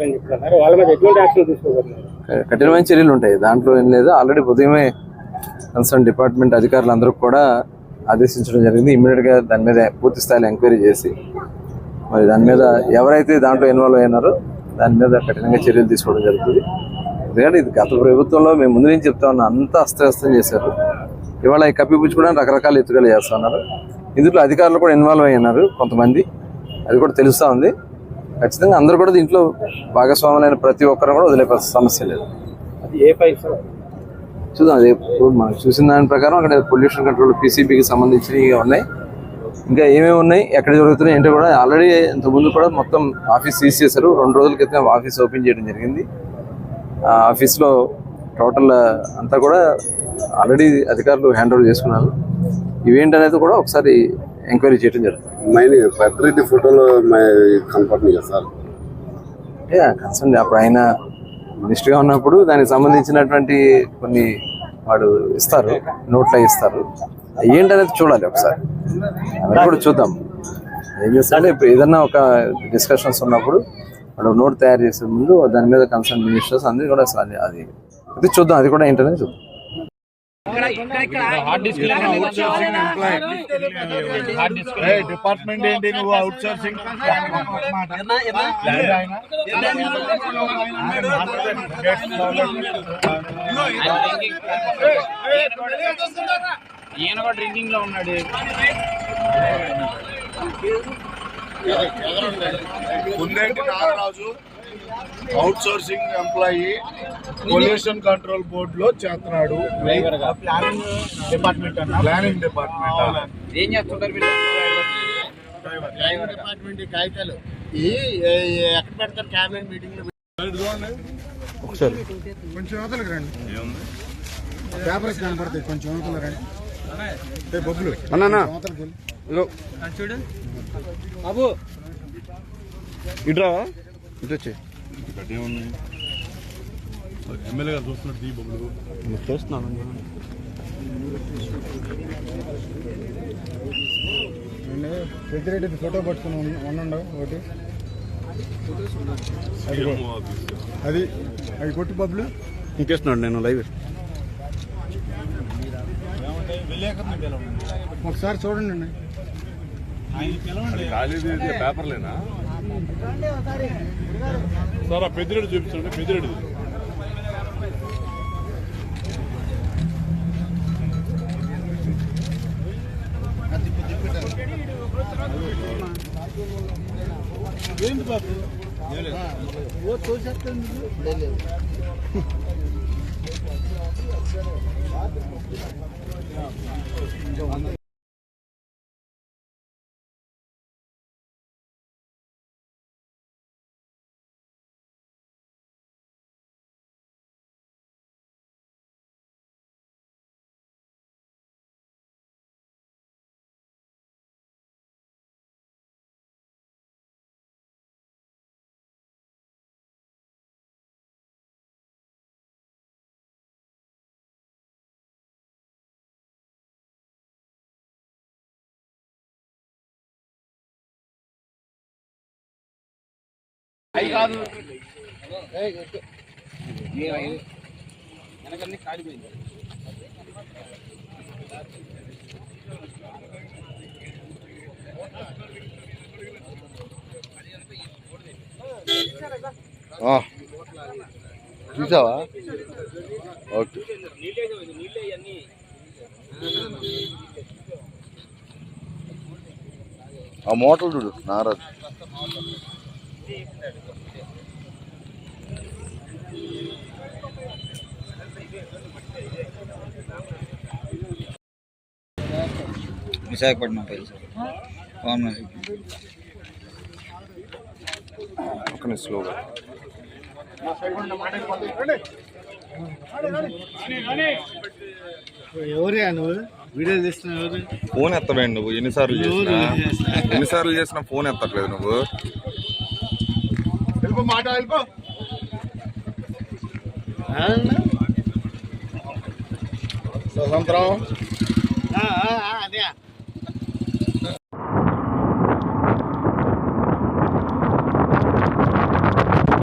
చేశారని వాళ్ళ మీద ఎటువంటి యాక్షన్ తీసుకోబోతున్నారు? కఠినమైన చర్యలు ఉంటాయి. దాంట్లో ఏం లేదు. ఆల్రెడీ ఉదయమే కన్సర్న్ డిపార్ట్మెంట్ అధికారులందరూ కూడా ఆదేశించడం జరిగింది. ఇమ్మీడియట్గా దాని మీద పూర్తి స్థాయిలో ఎంక్వైరీ చేసి మరి దాని మీద ఎవరైతే దాంట్లో ఇన్వాల్వ్ అయినారో దాని మీద కఠినంగా చర్యలు తీసుకోవడం జరుగుతుంది. ఎందుకంటే ఇది గత ప్రభుత్వంలో మేము ముందు నుంచి చెప్తా ఉన్నాం అంతా అస్తవ్యస్తం చేశారు. ఇవాళ ఈ కప్పిపుచ్చుకోవడానికి రకరకాల ఎత్తుగలు చేస్తున్నారు ఇందులో అధికారులు కూడా ఇన్వాల్వ్ అయి ఉన్నారు కొంతమంది. అది కూడా తెలుస్తూ ఉంది. ఖచ్చితంగా అందరూ కూడా దీంట్లో భాగస్వాములైన ప్రతి ఒక్కరు కూడా వదిలే సమస్య లేదు. అది ఏ సార్? చూద్దాం అది ఇప్పుడు మనం చూసిన దాని ప్రకారం అక్కడ పొల్యూషన్ కంట్రోల్ పీసీబీకి సంబంధించినవి ఉన్నాయి. ఇంకా ఏమేమి ఉన్నాయి ఎక్కడ జరుగుతున్నాయి ఏంటో కూడా ఆల్రెడీ ఇంతకుముందు కూడా మొత్తం ఆఫీస్ సీజ్ చేశారు. రెండు రోజుల క్రితం ఆఫీస్ ఓపెన్ చేయడం జరిగింది. ఆ ఆఫీస్లో టోటల్ అంతా కూడా ఆల్రెడీ అధికారులు హ్యాండ్ ఓవర్ చేసుకున్నారు. ఇవేంటనేది కూడా ఒకసారి ఎంక్వైరీ చేయడం జరుగుతుంది. మైని పెద్దరెడ్డి ఫోటోలో కనపడుతుంది కదా సార్? కన్సర్న్ అప్పుడు ఆయన మినిస్టర్గా ఉన్నప్పుడు దానికి సంబంధించినటువంటి కొన్ని వాడు ఇస్తారు నోట్లో ఇస్తారు. ఏంటనేది చూడాలి ఒకసారి. కూడా చూద్దాం. ఏం చేస్తారంటే ఇప్పుడు ఏదన్నా ఒక డిస్కషన్స్ ఉన్నప్పుడు వాడు నోట్ తయారు చేసే ముందు దాని మీద కన్సర్న్ మినిస్టర్స్ అందరూ కూడా అసలు అది అది అది చూద్దాం. అది కూడా ఏంటనేది చూద్దాం. డిపార్ట్మెంట్ ఏంటి నువ్వు? అవుట్ సోర్సింగ్ ఈయన కూడా డ్రింకింగ్లో ఉన్నాడు. ఉందేంటి Nagaraju out sourcing employee pollution control board లో చేస్తున్నాడు. ప్లానింగ్ డిపార్ట్మెంట్ అన్న? ప్లానింగ్ డిపార్ట్మెంట్ ఏం చేస్తుంటారు మీరు? డిపార్ట్మెంట్ కాగితాలు. ఎక్కడ పెడతారు క్యాబినెట్ మీటింగ్లో? కొంచెం అవతలకి రండి. పేపర్స్ కనపడతాయి. కొంచెం అవతల రండి. ఏ బొబ్బులు. అన్నా అవతలకి వెళ్ళు. బాబు. ఇట్రా ఇటు వచ్చి ఎమ్మెల్యే గారు చూస్తున్నాను పెద్దిరెడ్డి ఫోటో పట్టుకుని ఉండండి ఒకటి అది అది కొట్టు బొబ్బులు ఇంకేస్తున్నాడు నేను లైవ్ ఒకసారి చూడండి అండి పేపర్లేనా సార్ ఆ పెద్దిరెడ్డి చూపించండి పెద్దిరెడ్డి. ఏంటి బాబు? ఓ చూసేస్తాను అవి కాదు. వెనకన్నీ కాలిపోయింది చూసావా? ఓకే. ఆ మోటార్ చూడు నారాజు. విశాఖపట్నం పైలు సార్ స్లోగా నువ్వు? వీడియో ఫోన్ ఎత్తలేండి నువ్వు. ఎన్నిసార్లు చేసినా? ఎన్నిసార్లు చేసినా ఫోన్ ఎత్తట్లేదు నువ్వు. వెళ్ళిపో మాట వెళ్ళిపో. స్వతంత్రం.